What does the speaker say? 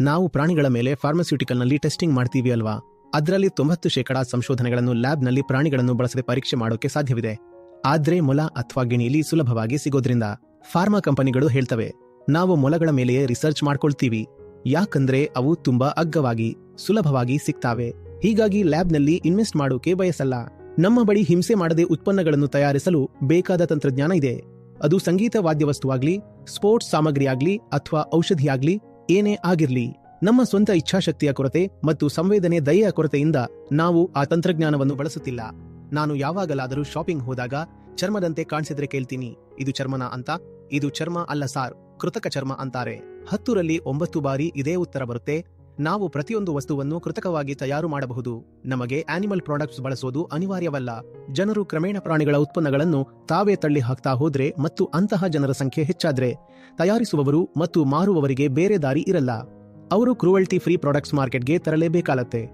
ನಾವು ಪ್ರಾಣಿಗಳ ಮೇಲೆ ಫಾರ್ಮಸ್ಯೂಟಿಕಲ್ನಲ್ಲಿ ಟೆಸ್ಟಿಂಗ್ ಮಾಡ್ತೀವಿ ಅಲ್ವಾ? ಅದರಲ್ಲಿ ತೊಂಬತ್ತು ಶೇಕಡಾ ಸಂಶೋಧನೆಗಳನ್ನು ಲ್ಯಾಬ್ನಲ್ಲಿ ಪ್ರಾಣಿಗಳನ್ನು ಬಳಸದೆ ಪರೀಕ್ಷೆ ಮಾಡೋಕೆ ಸಾಧ್ಯವಿದೆ. ಆದ್ರೆ ಮೊಲ ಅಥವಾ ಗಿಣಿಲಿ ಸುಲಭವಾಗಿ ಸಿಗೋದ್ರಿಂದ ಫಾರ್ಮಾ ಕಂಪನಿಗಳು ಹೇಳ್ತವೆ, ನಾವು ಮೊಲಗಳ ಮೇಲೆಯೇ ರಿಸರ್ಚ್ ಮಾಡ್ಕೊಳ್ತೀವಿ. ಯಾಕಂದ್ರೆ ಅವು ತುಂಬಾ ಅಗ್ಗವಾಗಿ, ಸುಲಭವಾಗಿ ಸಿಗ್ತಾವೆ. ಹೀಗಾಗಿ ಲ್ಯಾಬ್ನಲ್ಲಿ ಇನ್ವೆಸ್ಟ್ ಮಾಡೋಕೆ ಬಯಸಲ್ಲ. ನಮ್ಮ ಬಳಿ ಹಿಂಸೆ ಮಾಡದೆ ಉತ್ಪನ್ನಗಳನ್ನು ತಯಾರಿಸಲು ಬೇಕಾದ ತಂತ್ರಜ್ಞಾನ ಇದೆ. ಅದು ಸಂಗೀತ ವಾದ್ಯವಸ್ತುವಾಗ್ಲಿ ಸ್ಪೋರ್ಟ್ಸ್ ಸಾಮಗ್ರಿಯಾಗ್ಲಿ ಅಥವಾ ಔಷಧಿಯಾಗ್ಲಿ ಏನೇ ಆಗಿರ್ಲಿ, ನಮ್ಮ ಸ್ವಂತ ಇಚ್ಛಾಶಕ್ತಿಯ ಕೊರತೆ ಮತ್ತು ಸಂವೇದನೆ ದಯೆಯ ಕೊರತೆಯಿಂದ ನಾವು ಆ ತಂತ್ರಜ್ಞಾನವನ್ನು ಬಳಸುತ್ತಿಲ್ಲ. ನಾನು ಯಾವಾಗಲಾದರೂ ಶಾಪಿಂಗ್ ಹೋದಾಗ ಚರ್ಮದಂತೆ ಕಾಣಿಸಿದ್ರೆ ಕೇಳ್ತೀನಿ, ಇದು ಚರ್ಮನ ಅಂತ. ಇದು ಚರ್ಮ ಅಲ್ಲ ಸಾರ್, ಕೃತಕ ಚರ್ಮ ಅಂತಾರೆ. ಹತ್ತುರಲ್ಲಿ ಒಂಬತ್ತು ಬಾರಿ ಇದೇ ಉತ್ತರ ಬರುತ್ತೆ. ನಾವು ಪ್ರತಿಯೊಂದು ವಸ್ತುವನ್ನು ಕೃತಕವಾಗಿ ತಯಾರು ಮಾಡಬಹುದು. ನಮಗೆ ಆನಿಮಲ್ ಪ್ರಾಡಕ್ಟ್ಸ್ ಬಳಸೋದು ಅನಿವಾರ್ಯವಲ್ಲ. ಜನರು ಕ್ರಮೇಣ ಪ್ರಾಣಿಗಳ ಉತ್ಪನ್ನಗಳನ್ನು ತಾವೇ ತಳ್ಳಿ ಹಾಕ್ತಾ ಹೋದ್ರೆ ಮತ್ತು ಅಂತಹ ಜನರ ಸಂಖ್ಯೆ ಹೆಚ್ಚಾದ್ರೆ, ತಯಾರಿಸುವವರು ಮತ್ತು ಮಾರುವವರಿಗೆ ಬೇರೆ ದಾರಿ ಇರಲ್ಲ. ಅವರು ಕ್ರೂವಲ್ಟಿ ಫ್ರೀ ಪ್ರಾಡಕ್ಟ್ಸ್ ಮಾರ್ಕೆಟ್ಗೆ ತರಲೇಬೇಕಾಲತ್ತೆ